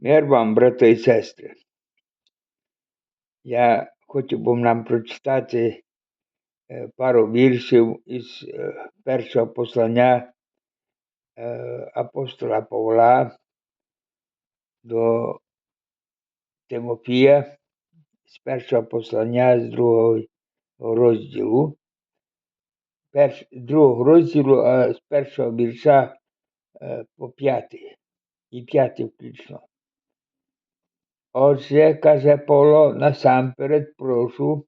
Мир вам, брати і сестри. Я хочу б нам прочитати е, пару віршів із е, першого послання е, апостола Павла до Тимофія, з першого послання з другого розділу. Перш, другого розділу, а з першого вірша по п'ятий і п'ятий включно. Отже, каже Павло, насамперед прошу,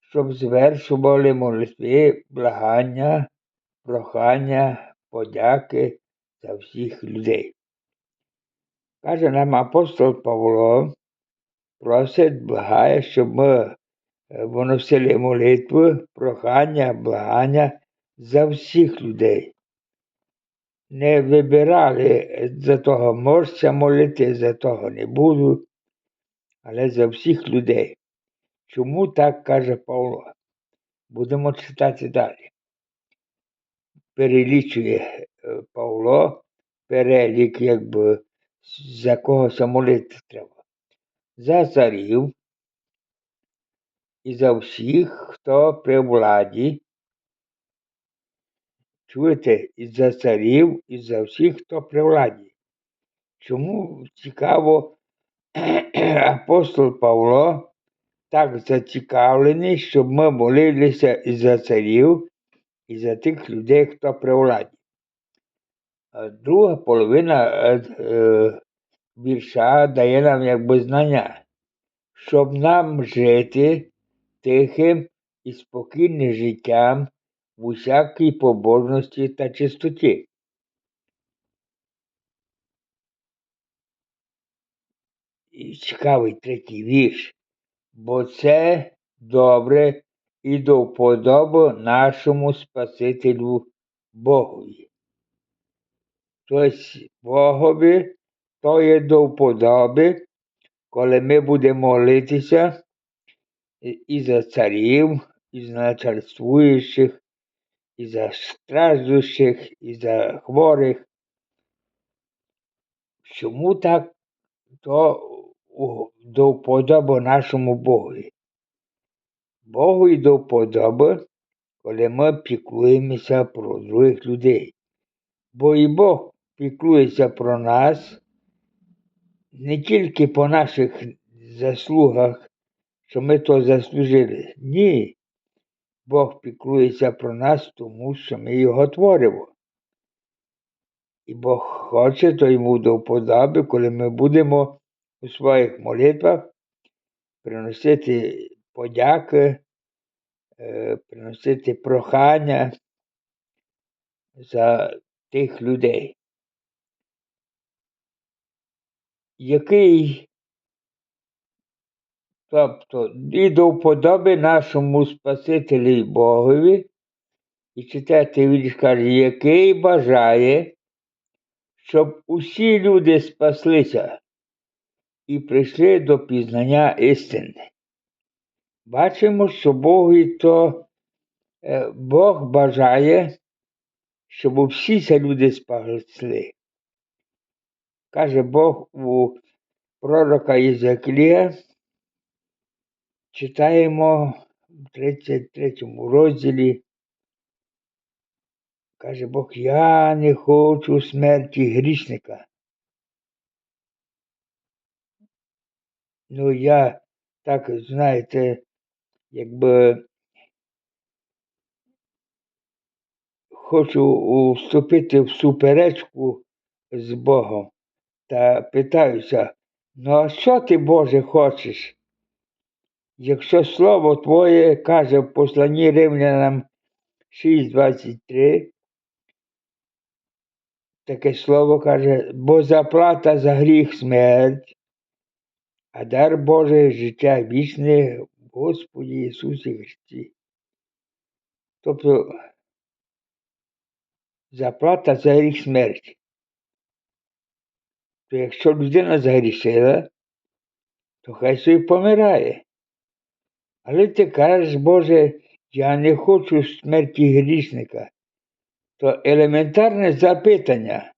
щоб звершували молитви, благання, прохання, подяки за всіх людей. Каже нам апостол Павло, просить, благає, щоб ми е, виносили молитви, прохання, благання за всіх людей. Не вибирали за того можця молити, за того не буду, але за всіх людей. Чому так каже Павло? Будемо читати далі. Перелічує е, Павло перелік, якби за когось молити треба. За царів і за всіх, хто при владі. Чуєте, і за царів, і за всіх, хто при владі. Чому цікаво, апостол Павло так зацікавлений, щоб ми молилися і за царів, і за тих людей, хто при владі. Друга половина е, е, вірша дає нам якби знання, щоб нам жити тихим і спокійним життям в усякій побожності та чистоті. Цікавий третій вірш. Бо це добре і до вподоби нашому Спасителю Богові. Тобто Богові то є до вподоби, коли ми будемо молитися і- за царів, і за начальствуючих, і за страждущих, і за хворих. Чому так? То до вподоби нашому Богові. Богу і до вподоби, коли ми піклуємося про других людей. Бо і Бог піклується про нас не тільки по наших заслугах, що ми то заслужили. Ні. Бог піклується про нас, тому що ми його творимо. І Бог хоче, то йому до вподоби, коли ми будемо у своїх молитвах приносити подяки, приносити прохання за тих людей. Який, тобто, і до вподоби нашому Спасителю Богові, і читайте вірш каже, який бажає, щоб усі люди спаслися і прийшли до пізнання істини. Бачимо, що Богові то е, Бог бажає, щоб всі ці люди спасли. Каже Бог у пророка Єзекілія, читаємо в 33 розділі. Каже Бог, я не хочу смерті грішника. Ну, я так, знаєте, якби хочу вступити в суперечку з Богом та питаюся, ну а що ти, Боже, хочеш? Якщо Слово Твоє каже в посланні Римлянам 6.23, таке слово каже, бо заплата за гріх смерть, а дар Божий життя вічне Господі Ісусі Христі. Тобто заплата за гріх смерть. То якщо людина загрішила, то хай собі помирає. Але ти кажеш, Боже, я не хочу смерті грішника. То елементарне запитання.